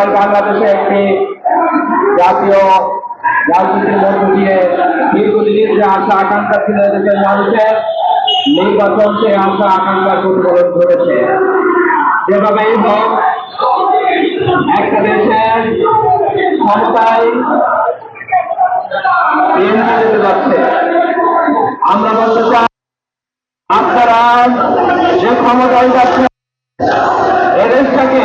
এবং বাংলাদেশে একটি জাতীয় রাজনীতির মধ্য দিয়ে দীর্ঘদিনের যে আশা, আকাঙ্ক্ষা ছিল দেশের মানুষের, নির্বাচন সে আশা আকাঙ্ক্ষার প্রতিফলন ঘটেছে যেভাবেই হোক, একটা দেশের ক্ষমতায় যেতে যাচ্ছে। আমরা বলতে চাই, আপনারা যে ক্ষমতায় যাচ্ছে এদেশটাকে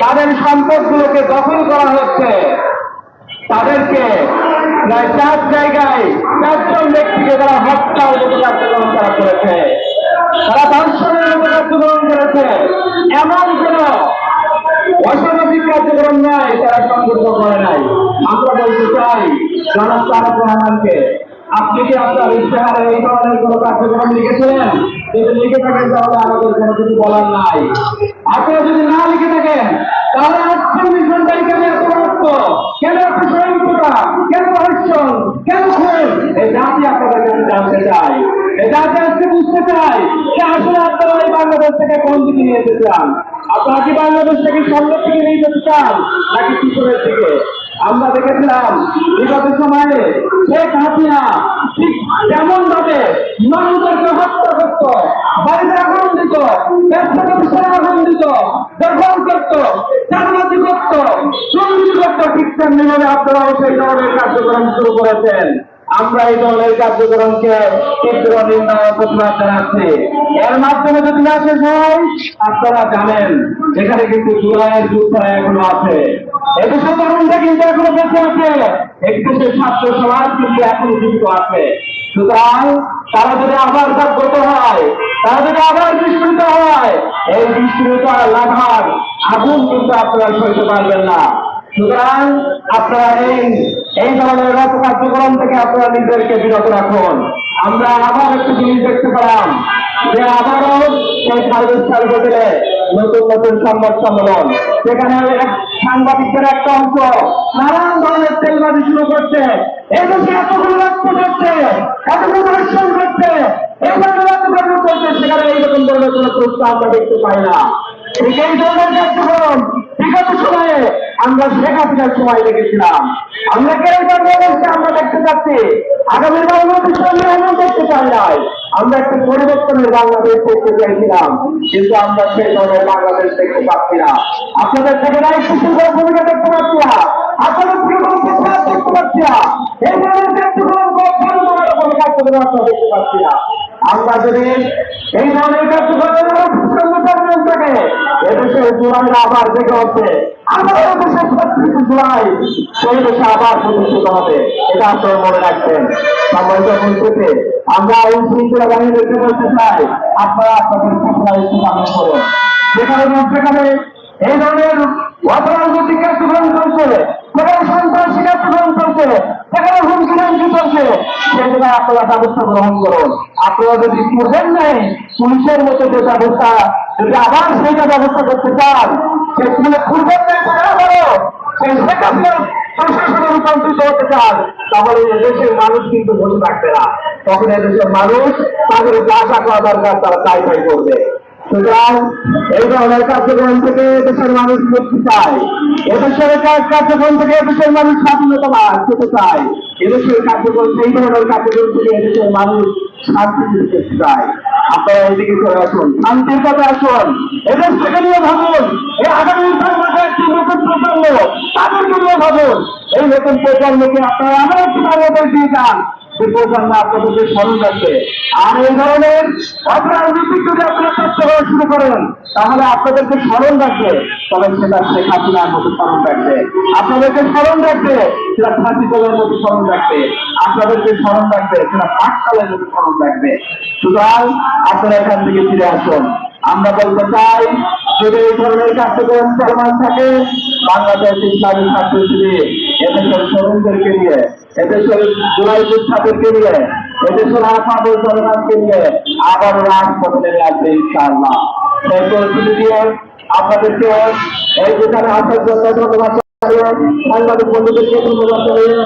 তাদের সম্পদগুলোকে দখল করা হচ্ছে। তাদেরকে প্রায় চার জায়গায় চারজন ব্যক্তিকে তারা মতো কার্যক্রম তারা করেছে। তারা ধর্ষণের কার্যক্রম করেছে। এমন কোন অসামাজিক কার্যক্রম নাই, তারা সংগঠিত করে নাই। আমরা বলতে চাই, জনাব তারক রহমানকে, আপনি কি আপনার ইশতেহারে এই ধরনের কোনো কার্যক্রম লিখেছিলেন? যদি লিখে থাকেন তাহলে আমাদের কোনো কিছু বলার নাই। আপনারা যদি না লিখে থাকেন, তাহলে আটচল্লিশ ঘন্টায় কেন এত রক্ত কেন এত সহিংসতা? কেন ধর্ষণ কেন খুন? এই জাতি আপনাদের কাছে জানতে চাই এই জাতি আজকে বুঝতে চাই যে আসলে আপনারা এই বাংলাদেশ থেকে কোন দিকে নিয়ে যেতে চান। আপনারা কি বাংলাদেশ থেকে সামনের দিকে নিয়ে যেতে চান, নাকি পিছনের দিকে? আমরা দেখেছিলাম বিগত সময়ে শেখ হাসিনা ঠিক তেমন ভাবে মানুষদেরকে হত্যা করত, বাড়িতে আগুন দিত ব্যবসা প্রতিষ্ঠানে আগুন দিত দখল করত চাকরি করত, চুরি করত, ঠিক তেমনি ভাবে আপনারাও সেই ধরনের কার্যক্রম শুরু করেছেন। আমরা এই ধরনের কার্যক্রমকে তীব্র ও প্রতিবাদ জানাচ্ছি। এর মাধ্যমে যদি না শেষ হয়, আপনারা জানেন এখানে কিন্তু জুলাইয়ের যুদ্ধ এখনও আছে। কিন্তু এখনও বেঁচে আছে। কিন্তু এখনও জীবিত আছে। সুতরাং তারা যদি আবার জাগ্রত হয়, তারা যদি আবার বিস্মৃত হয়, এই বিস্মৃত লাভার আগুন কিন্তু আপনারা পারবেন না। সুতরাং আপনারা এই এই ধরনের রথ কার্যক্রম থেকে আপনারা নিজেদেরকে বিরত রাখুন। আমরা আবার একটি জিনিস দেখতে পেলাম যে আবারও সেই সার্ভিস হোটেলে নতুন নতুন সংবাদ সম্মেলন। সেখানে সাংবাদিকদের একটা অংশ। নানান ধরনের তেলবাজি শুরু করছে। এই দেশে এতগুলো করছে এতগুলো করছে করছে, সেখানে এইরকম ধরনের কোনো প্রশ্ন আমরা দেখতে পাই না। এই ধরনের কার্যক্রম বিগত সময়ে আমরা শেখ হাসিনার সময় দেখেছিলাম। আমরা কেন আমরা দেখতে চাচ্ছি। আগামী বাংলাদেশ আমরা এমন দেখতে চাই আমরা একটা পরিবর্তনের বাংলাদেশ দেখতে চাইছিলাম, কিন্তু আমরা সেই ধরনের বাংলাদেশ দেখতে পাচ্ছি না। আপনাদের নাই সুন্দর ভূমিকা দেখতে পাচ্ছি না। আপনাদের প্রচার দেখতে পাচ্ছি না। এই ধরনের দেখতে কোনো ভূমিকা দেখতে পাচ্ছি না। আমরা যদি এই ধরনের কার্যক্রমের সুসংগঠন থাকে। আবার জেগে জুলাই সেই দেশে আবার এটা আমরা শৃঙ্খলা বাহিনীদেরকে বলতে চাই। আপনারা আপনাদের সফলা একটু পালন করুন। যেখানে যেখানে এই ধরনের অপরাজনৈতিক কার্যক্রম চলছে সেখানে সন্ত্রাসী কার্যক্রম চলছে সেখানে হুমকি হুমকি চলছে সেখানে আপনারা ব্যবস্থা গ্রহণ করুন। আপনারা যদি করবেন নেই পুলিশের মতো যে ব্যবস্থা, যদি আবার সেইটা ব্যবস্থা করতে চান সেগুলো খুলবেন নেই সেটা আবারও সেই শেখ হাসিনার প্রশাসনে রূপান্তরিত হতে চান, তাহলে এদেশের মানুষ কিন্তু বসে থাকবে না। তখন এদেশের মানুষ তাদের যা করা দরকার, তারা তাই তাই করবে। কার্যক্রম থেকে দেশের মানুষ স্বাধীনতা লাভ চায়। এদেশের কার্যক্রম সেই ধরনের কার্যক্রম থেকে এদেশের মানুষ শান্তি পেতে চায়। আপনারা এদিকে চলে আসুন, শান্তির আসুন। এদেশ থেকে নিয়ে ভাবুন, এই আগামী বাংলাদেশ একটি ভাবুন। এই নতুন প্রজন্মকে আপনারা দিয়ে যান। আপনাদেরকে স্মরণ রাখবে আর এই ধরনের অপরাজনৈতিক যদি আপনারা শুরু করেন, তাহলে আপনাদেরকে স্মরণ রাখবে তবে সেটা শেখ হাসিনার মতো স্মরণ রাখবে। আপনাদেরকে স্মরণ রাখবে সেটা ফাঁসি মতো স্মরণ রাখবে। আপনাদেরকে স্মরণ রাখবে, সেটা পাঠশালের মতো স্মরণ রাখবে। সুতরাং আপনারা এখান থেকে ফিরে আসুন। আমরা বলতে চাই, যদি এই ধরনের কার্যক্রম চলমান থাকে, বাংলাদেশ ইসলামী ছাত্র এদেশের তরুণদেরকে নিয়ে, এদেশের জুলাই যোদ্ধাদেরকে নিয়ে, এদেশের আফাদুল জনগণকে নিয়ে আবার রাজপথে নেমে আসবে ইনশাআল্লাহ। সেই পরিস্থিতি দিয়ে আপনাদেরকে এই যেখানে আসার জন্য ধন্যবাদ সাংবাদিক বন্ধুদেরকে ধন্যবাদ জানিয়ে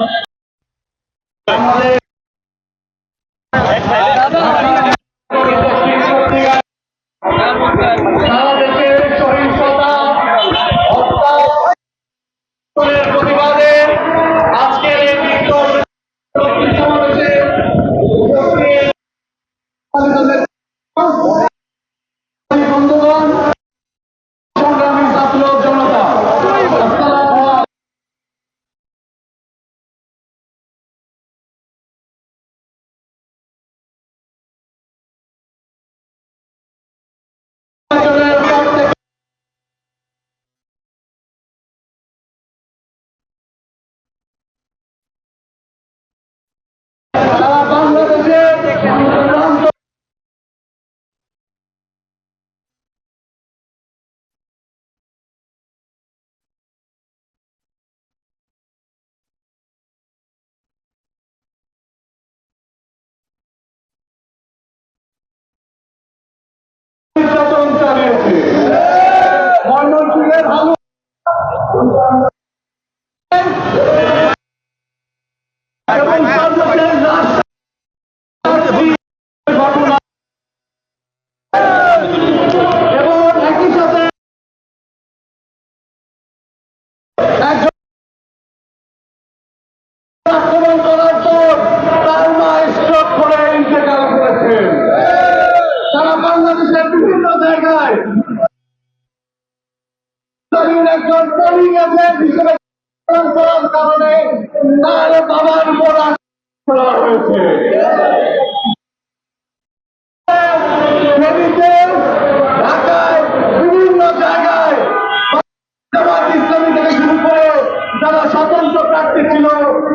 Aleluia. স্বতন্ত্র প্রার্থী ছিল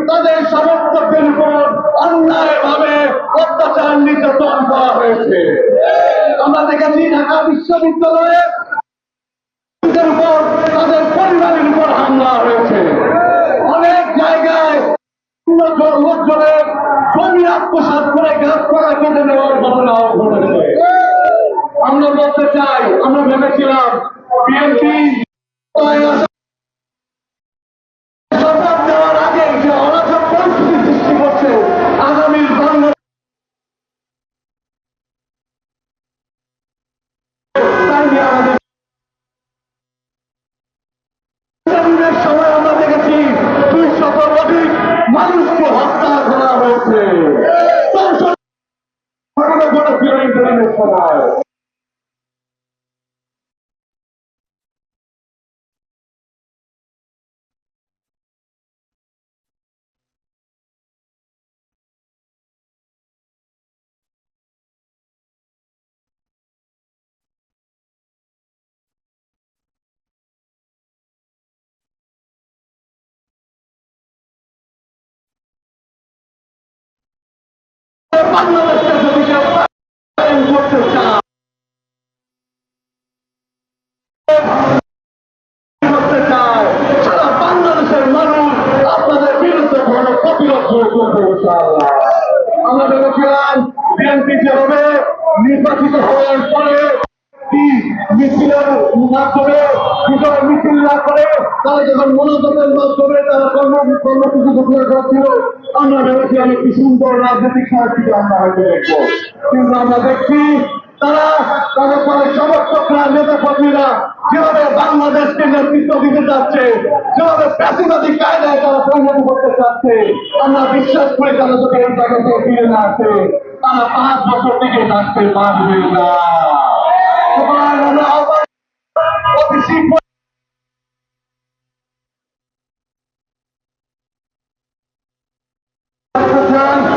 তাদের সমর্থকদের উপর অত্যাচার নির্যাতন করা হয়েছে আমরা দেখেছি ঢাকা বিশ্ববিদ্যালয়ে ছাত্রদের উপর তাদের পরিবারের উপর হামলা হয়েছে। অনেক জায়গায় লোকজনের জমি আত্মসাত করে গাছ করা কেটে নেওয়ার ঘটনা ঘটেছে। আমরা বলতে চাই, আমরা ভেবেছিলাম, বিএনপি বাংলাদেশকে যদি কেউ আপনাদের বিরুদ্ধে কোনো প্রতিরোধ করবে ইনশাআল্লাহ। নির্বাচিত হওয়ার পরে মিছিলের মাধ্যমে বিজয় মিছিল না করে তারা যখন মনোযোগের মাধ্যমে তারা কর্ম কর্মসূচি ঘোষণা করেছিল, আমরা ভেবেছিলাম একটি সুন্দর রাজনৈতিক সংস্কৃতি আমরা হয়তো দেখব। কিন্তু আমরা দেখছি তারা, তাদের পরে নেতা কর্মীরা Outros cinco anos.